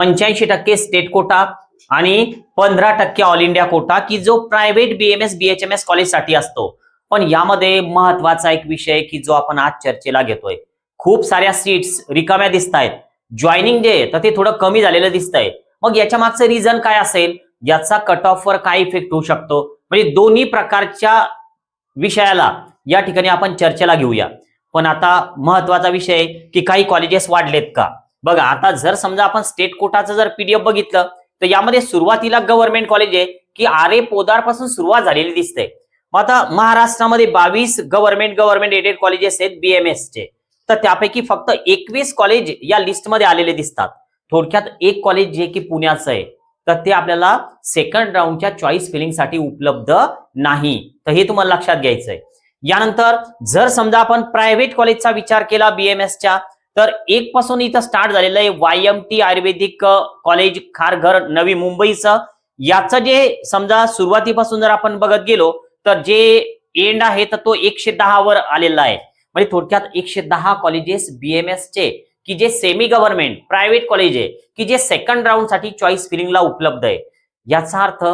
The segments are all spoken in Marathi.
पंच्याऐंशी टक्के स्टेट कोटा आणि पंधरा टक्के ऑल इंडिया कोटा की जो प्रायव्हेट बीएमएस बीएचएमएस कॉलेजसाठी असतो. पण यामध्ये महत्त्वाचा एक विषय की जो आपण आज चर्चेला घेतोय. खूप साऱ्या सीट्स रिकाम्या दिसत आहेत जॉईनिंग जे आहे तर ते थोडं कमी झालेलं दिसतंय. मग याच्या मागचं रिझन काय असेल? याचा कट ऑफवर काय इफेक्ट होऊ शकतो? म्हणजे दोन्ही प्रकारच्या विषयाला या ठिकाणी आपण चर्चेला घेऊया. पण आता महत्त्वाचा विषय की काही कॉलेजेस वाढलेत का? बघा आता जर समजा आपण स्टेट कोटाचं जर पीडीएफ बघितलं तर यामध्ये सुरुवातीला गव्हर्नमेंट कॉलेज आहे की आरे पोदारपासून सुरुवात झालेली दिसते. मग आता महाराष्ट्रामध्ये बावीस गव्हर्नमेंट गव्हर्नमेंट एडेड कॉलेजेस आहेत बीएमएस चे. तर त्यापैकी फक्त एकवीस कॉलेज या लिस्टमध्ये आलेले दिसतात. थोडक्यात एक कॉलेज जे की पुण्याचं आहे. तर ते आपल्याला सेकंड राऊंडच्या चॉईस फिलिंगसाठी उपलब्ध नाही. तर हे तुम्हाला लक्षात घ्यायचंय. यानंतर जर समजा आपण प्रायव्हेट कॉलेजचा विचार केला बीएमएसच्या तर एक पासून इथं स्टार्ट झालेलं आहे Y M T Ayurvedic college Kharghar Navi मुंबईचं. याचं जे समजा सुरुवातीपासून जर आपण बघत गेलो तर जे एंड आहे तर तो एकशे दहा वर आलेला आहे. म्हणजे थोडक्यात एकशे दहा कॉलेजेस बीएमएसचे की जे सेमी गव्हर्नमेंट प्रायव्हेट कॉलेज आहे की जे सेकंड राऊंडसाठी चॉईस फिलिंगला उपलब्ध आहे. याचा अर्थ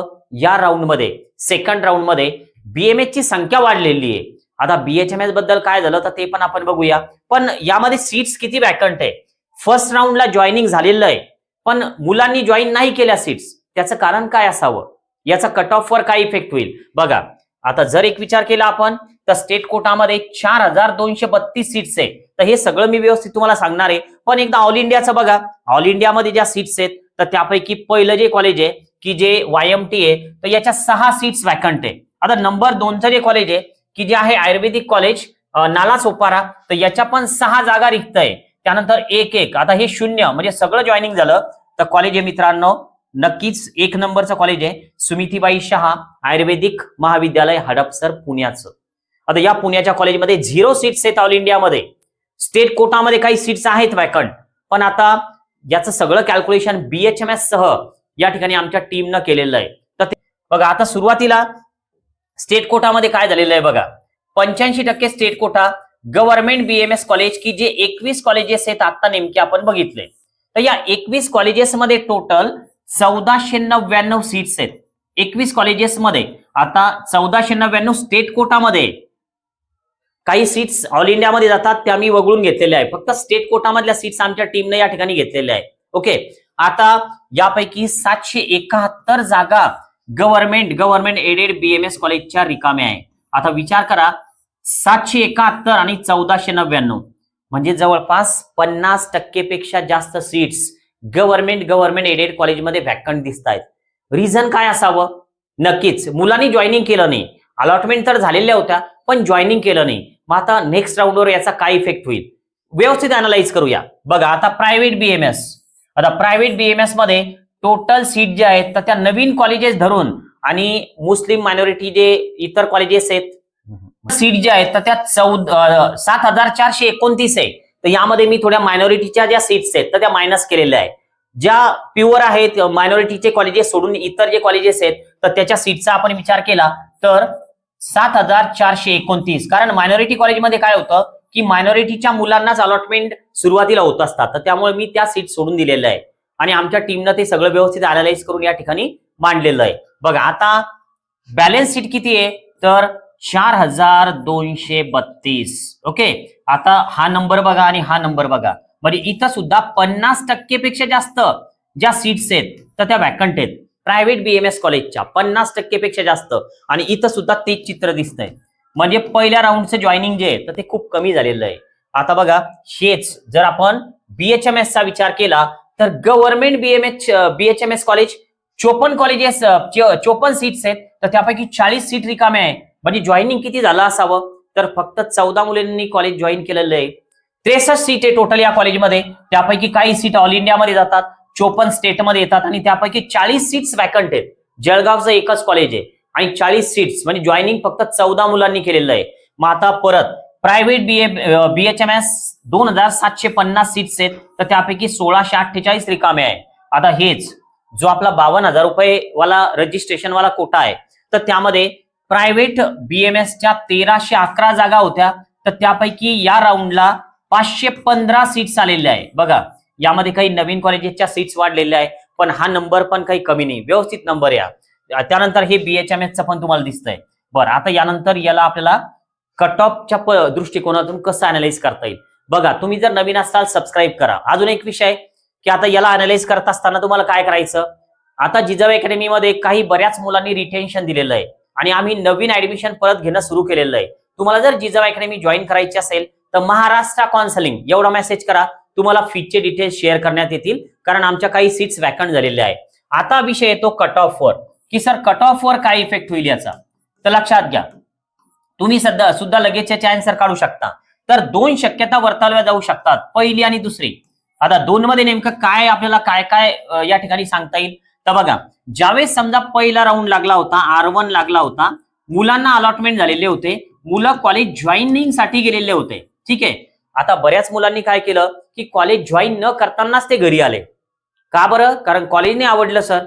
या राऊंडमध्ये सेकंड राऊंडमध्ये बीएमएस ची संख्या वाढलेली आहे. आता बीएचएमएसबद्दल काय झालं तर ते पण आपण बघूया. पण यामध्ये सीट्स किती वॅकंट आहे? फर्स्ट राऊंडला जॉईनिंग झालेलं आहे. पण मुलांनी जॉईन नाही केल्या सीट्स त्याचं कारण काय असावं? याचा कट ऑफवर काय इफेक्ट होईल? बघा. आता जर एक विचार केला आपण तर स्टेट कोटामध्ये चार हजार दोनशे बत्तीस सीट्स आहे. तर हे सगळं मी व्यवस्थित तुम्हाला सांगणार आहे. पण एकदा ऑल इंडियाचं बघा. ऑल इंडियामध्ये ज्या सीट्स आहेत तर त्यापैकी पहिलं जे कॉलेज आहे की जे वाय एम टी आहे तर याच्या सहा सीट्स वॅकंट आहे. आता नंबर दोनचं जे कॉलेज आहे की जे आहे आयुर्वेदिक कॉलेज नाला सोपारा तर याच्या पण सहा जागा रिक्त आहे त्यानंतर एक एक. आता हे शून्य म्हणजे सगळं जॉईनिंग झालं तर कॉलेज आहे मित्रांनो नक्कीच एक नंबरचं कॉलेज आहे. सुमितीबाई शहा आयुर्वेदिक महाविद्यालय हडपसर पुण्याचं. आता या पुण्याच्या कॉलेजमध्ये झिरो सीट्स आहेत ऑल इंडियामध्ये स्टेट कोटामध्ये काही सीट्स आहेत वॅकंट पण आता याचं सगळं कॅल्क्युलेशन बीएचएमएस सह या ठिकाणी आमच्या टीमनं केलेलं आहे. तर ते बघा आता सुरुवातीला स्टेट कोटामध्ये काय झालेलं आहे बघा. पंच्याऐंशी टक्के state quota government BMS college की जे एकवीस कॉलेजेस आहेत आता नेमके आपण बघितले. तर या एकवीस कॉलेजेसमध्ये टोटल चौदाशे नव्याण्णव सीट्स आहेत. एकवीस कॉलेजेसमध्ये आता चौदाशे नव्याण्णव स्टेट कोटामध्ये काही सीट्स ऑल इंडियामध्ये जातात त्या मी वगळून घेतलेल्या आहे फक्त स्टेट कोटामधल्या सीट्स आमच्या टीमने या ठिकाणी घेतलेल्या आहे ओके आता यापैकी सातशे एकाहत्तर जागा गव्हर्नमेंट गव्हर्नमेंट एडेड बीएमएस कॉलेजच्या रिकाम्या आहे आता विचार करा सातशे एकाहत्तर आणि चौदाशे नव्याण्णव. म्हणजे जवळपास पन्नास टक्केपेक्षा जास्त सीट्स गव्हर्नमेंट गव्हर्नमेंट एडेड कॉलेजमध्ये व्हॅकंट दिसत आहेत. रिझन काय असावं? नक्कीच मुलांनी जॉईनिंग केलं नाही. अलॉटमेंट तर झालेल्या होत्या पण जॉईनिंग केलं नाही. मग आता नेक्स्ट राऊंडवर याचा काय इफेक्ट होईल? व्यवस्थित अनालाइज करूया. बघा आता प्रायव्हेट बीएमएस आता प्रायव्हेट बीएमएसमध्ये टोटल सीट जे आहेत तर त्या नवीन कॉलेजेस धरून आणि मुस्लिम मायनॉरिटी जे इतर कॉलेजेस आहेत सीट जे आहेत तर त्या चौदा सात हजार चारशे एकोणतीस आहे. तर यामध्ये मी थोड्या मायनॉरिटीच्या ज्या सीट्स आहेत तर त्या मायनस केलेल्या आहेत. ज्या प्युअर आहेत मायनॉरिटीचे कॉलेजेस सोडून इतर जे कॉलेजेस आहेत तर त्याच्या सीटचा आपण विचार केला तर सात हजार चारशे एकोणतीस. कारण मायनॉरिटी कॉलेजमध्ये काय होतं की मायनॉरिटीच्या मुलांनाच अलॉटमेंट सुरुवातीला होत असतात. तर त्यामुळे मी त्या सीट सोडून दिलेल्या आहे आणि आमच्या टीमनं ते सगळं व्यवस्थित अनालाइज करून या ठिकाणी मांडलेलं आहे. बघा आता बॅलन्स शीट किती आहे? तर चार हजार दोनशे बत्तीस. ओके आता हा नंबर बघा आणि हा नंबर बघा. म्हणजे इथं सुद्धा पन्नास टक्केपेक्षा जास्त ज्या सीट्स आहेत तर त्या वॅकंट आहेत. प्रायव्हेट बीएमएस कॉलेजच्या पन्नास टक्केपेक्षा जास्त. आणि इथं सुद्धा तेच चित्र दिसतंय. म्हणजे पहिल्या राऊंडचं जॉईनिंग जे आहे तर ते खूप कमी झालेलं आहे. आता बघा हेच जर आपण बीएचएमएसचा विचार केला तर गव्हर्नमेंट बीएमएच बीएचएमएस कॉलेज चोपन्न कॉलेजेस चोपन्न सीट्स आहेत. तर त्यापैकी चाळीस सीट रिकाम्या आहे. म्हणजे जॉईनिंग किती झालं असावं? तर फक्त चौदा मुलांनी कॉलेज जॉईन केलेलं आहे. त्रेसष्ट सीट आहे टोटल या कॉलेजमध्ये त्यापैकी काही सीट ऑल इंडियामध्ये जातात. चोपन्न स्टेटमध्ये येतात. आणि त्यापैकी चाळीस सीट्स वॅकंट आहेत. जळगावचं एकच कॉलेज आहे. आणि चाळीस सीट्स म्हणजे जॉईनिंग फक्त चौदा मुलांनी केलेलं आहे. मग आता परत प्रायव्हेट बीए बीएचएमएस दोन हजार सातशे पन्नास सीट्स आहेत. तर त्यापैकी सोळाशे अठ्ठेचाळीस रिकामे आहे आता हेच जो आपला बावन्न हजार रुपये वाला रजिस्ट्रेशन वाला कोटा आहे तर त्यामध्ये प्रायव्हेट बीएमएसच्या तेराशे अकरा जागा होत्या. तर त्यापैकी या राऊंडला पाचशे पंधरा सीट्स आलेल्या आहे बघा यामध्ये काही नवीन कॉलेजेसच्या सीट्स वाढलेल्या आहे पण हा नंबर पण काही कमी नाही. व्यवस्थित नंबर या. त्यानंतर हे बीएचएमएसचं पण तुम्हाला दिसतंय. बरं आता यानंतर याला आपल्याला कट ऑफच्या प- दृष्टिकोनातून कसं अनालाइज करता येईल? बघा तुम्ही जर नवीन असाल सबस्क्राईब करा. अजून एक विषय की आता याला अनालाइज करत असताना तुम्हाला काय करायचं? आता जिजाऊ अकॅडमीमध्ये काही बऱ्याच मुलांनी रिटेन्शन दिलेलं आहे आणि आम्ही नवीन ऍडमिशन परत घेणं सुरू केलेलं आहे. तुम्हाला जर जिजाऊ अकॅडमी जॉईन करायची असेल तर महाराष्ट्र काउन्सिलिंग एवढा मेसेज करा. तुम्हाला फीचे डिटेल्स शेअर करण्यात येतील कारण आमच्या काही सीट्स वॅकंट झालेल्या आहे आता विषय येतो कट ऑफवर की सर कट ऑफवर काय इफेक्ट होईल याचा? तर लक्षात घ्या. तुम्ही सध्या सुद्धा लगेच याचे आन्सर काढू शकता. तर दोन शक्यता वर्तवल्या जाऊ शकतात पहिली आणि दुसरी. आता दोन मध्ये नेमकं काय आपल्याला काय काय या ठिकाणी सांगता येईल? तर बघा ज्यावेळेस समजा पहिला राऊंड लागला होता आर वन लागला होता मुलांना अलॉटमेंट झालेले होते. मुलं कॉलेज जॉईनिंगसाठी गेलेले होते. ठीक आहे? आता बऱ्याच मुलांनी काय केलं की कॉलेज जॉईन न करतानाच ते घरी आले. का बरं? कारण कॉलेजने आवडलं सर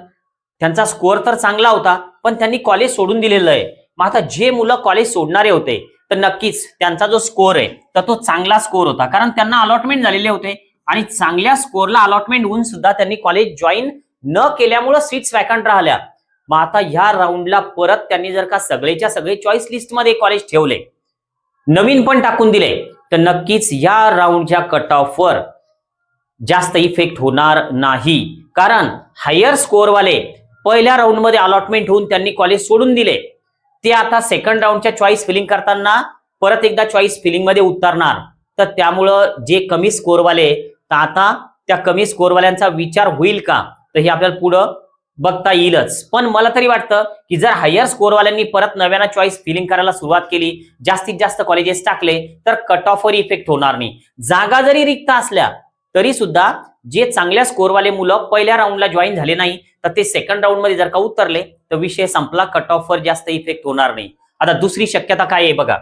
त्यांचा स्कोअर तर चांगला होता पण त्यांनी कॉलेज सोडून दिलेलं आहे. मग आता जे मुलं कॉलेज सोडणारे होते तर नक्कीच त्यांचा जो स्कोअर आहे तर तो चांगला स्कोअर होता. कारण त्यांना अलॉटमेंट झालेले होते आणि चांगल्या स्कोअरला अलॉटमेंट होऊन सुद्धा त्यांनी कॉलेज जॉईन न केल्यामुळं सीट्स वॅकंट राहिल्या. मग आता ह्या राऊंडला परत त्यांनी जर का सगळेच्या सगळे चॉईस लिस्टमध्ये कॉलेज ठेवले नवीन पण टाकून दिले तर नक्कीच या राऊंडच्या कट ऑफवर जास्त इफेक्ट होणार नाही. कारण हायर स्कोअरवाले पहिल्या राऊंडमध्ये अलॉटमेंट होऊन त्यांनी कॉलेज सोडून दिले. ते आता सेकंड राऊंडच्या चॉईस फिलिंग करताना परत एकदा चॉईस फिलिंगमध्ये उतरणार. तर त्यामुळं जे कमी स्कोरवाले तर आता त्या कमी स्कोरवाल्यांचा विचार होईल का? तर हे आपल्याला पुढं बघता येईलच. पण मला तरी वाटतं की जर हायर स्कोरवाल्यांनी परत नव्यानं चॉईस फिलिंग करायला सुरुवात केली जास्तीत जास्त कॉलेजेस टाकले तर कट ऑफवर इफेक्ट होणार नाही. जागा जरी रिक्त असल्या तरी सुद्धा जे चांगल्या स्कोरवाले मुलं पहिल्या राऊंडला जॉईन झाले नाही तर ते सेकंड राऊंडमध्ये जर का उतरले तर विषय संपला. कट ऑफवर जास्त इफेक्ट होणार नाही. आता दुसरी शक्यता काय आहे बघा.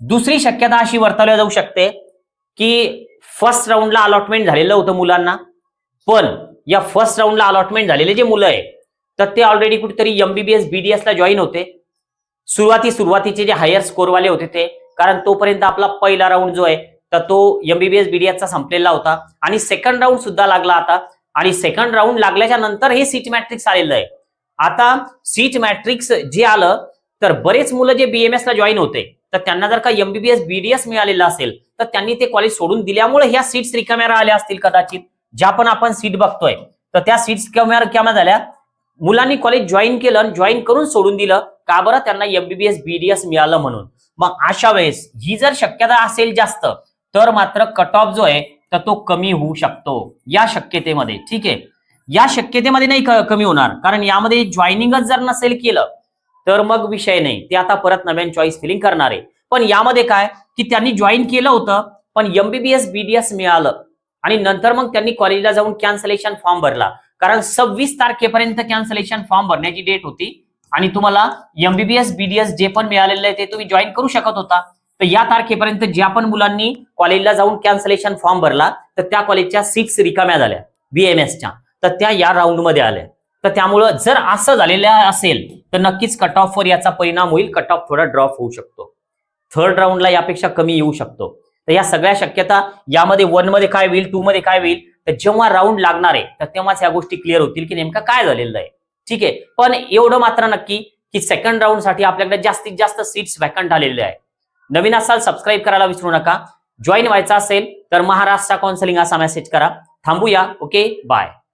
दुसरी शक्यता अशी वर्तवल्या जाऊ शकते की फर्स्ट राऊंडला अलॉटमेंट झालेलं होतं मुलांना. पण या फर्स्ट राऊंडला अलॉटमेंट झालेले जे मुलं आहे तर ते ऑलरेडी कुठेतरी एमबीबीएस बीडीएस ला जॉईन होते. सुरुवाती सुरुवातीचे जे हायर स्कोरवाले होते ते. कारण तोपर्यंत आपला पहिला राऊंड जो आहे तर तो एमबीबीएस बीडीएसचा संपलेला होता. आणि सेकंड राऊंड सुद्धा लागला आता. आणि सेकंड राऊंड लागल्याच्या नंतर हे सीट मॅट्रिक्स आलेलं आहे. आता सीट मॅट्रिक्स जे आलं तर बरेच मुलं जे बीएमएस ला जॉईन होते तर त्यांना जर का एमबीबीएस बीडीएस मिळालेलं असेल तर त्यांनी ते कॉलेज सोडून दिल्यामुळे ह्या सीट्स रिकाम्या राहिल्या असतील कदाचित. ज्या पण आपण सीट बघतोय तर त्या सीट्स रिकाम्या रिकाम्या झाल्या. मुलांनी कॉलेज जॉईन केलं जॉईन करून सोडून दिलं. का बरं? त्यांना एमबीबीएस बीडीएस मिळालं म्हणून. मग अशा वेळेस ही जर शक्यता असेल जास्त तर मात्र कट ऑफ जो आहे तर तो कमी होऊ शकतो. या शक्यतेमध्ये ठीक आहे? या शक्यतेमध्ये नाही कमी होणार. कारण यामध्ये जॉईनिंगच जर नसेल केलं तर मग विषय नाही. ते आता परत नव्यान चॉईस फिलिंग करणार आहे. पण यामध्ये काय? की त्यांनी जॉईन केलं होतं पण एमबीबीएस बीडीएस मिळालं. आणि नंतर मग त्यांनी कॉलेजला जाऊन कॅन्सलेशन फॉर्म भरला. कारण सव्वीस तारखेपर्यंत कॅन्सलेशन फॉर्म भरण्याची डेट होती. आणि तुम्हाला एमबीबीएस बीडीएस जे पण मिळालेलं आहे ते तुम्ही जॉईन करू शकत होता. तर या तारखेपर्यंत ज्या पण मुलांनी कॉलेजला जाऊन कॅन्सलेशन फॉर्म भरला तर त्या कॉलेजच्या सीट्स रिकाम्या झाल्या. बीएमएसच्या तर त्या या राऊंडमध्ये आल्या. तर त्यामुळं जर असं झालेलं असेल तर नक्कीच कट ऑफवर याचा परिणाम होईल. कट ऑफ थोडा ड्रॉप होऊ शकतो. थर्ड राऊंडला यापेक्षा कमी येऊ शकतो. तर या सगळ्या शक्यता यामध्ये वनमध्ये काय होईल टू मध्ये काय होईल तर जेव्हा राऊंड लागणार आहे तर तेव्हाच या गोष्टी क्लिअर होतील की नेमकं काय झालेलं आहे. ठीक आहे? पण एवढं मात्र नक्की की सेकंड राऊंडसाठी आपल्याकडे जास्तीत जास्त सीट्स वॅकंट आलेले आहे नवीन असाल सबस्क्राईब करायला विसरू नका. जॉईन व्हायचा असेल तर महाराष्ट्र काउन्सिलिंग असा मेसेज करा. थांबूया. Okay bye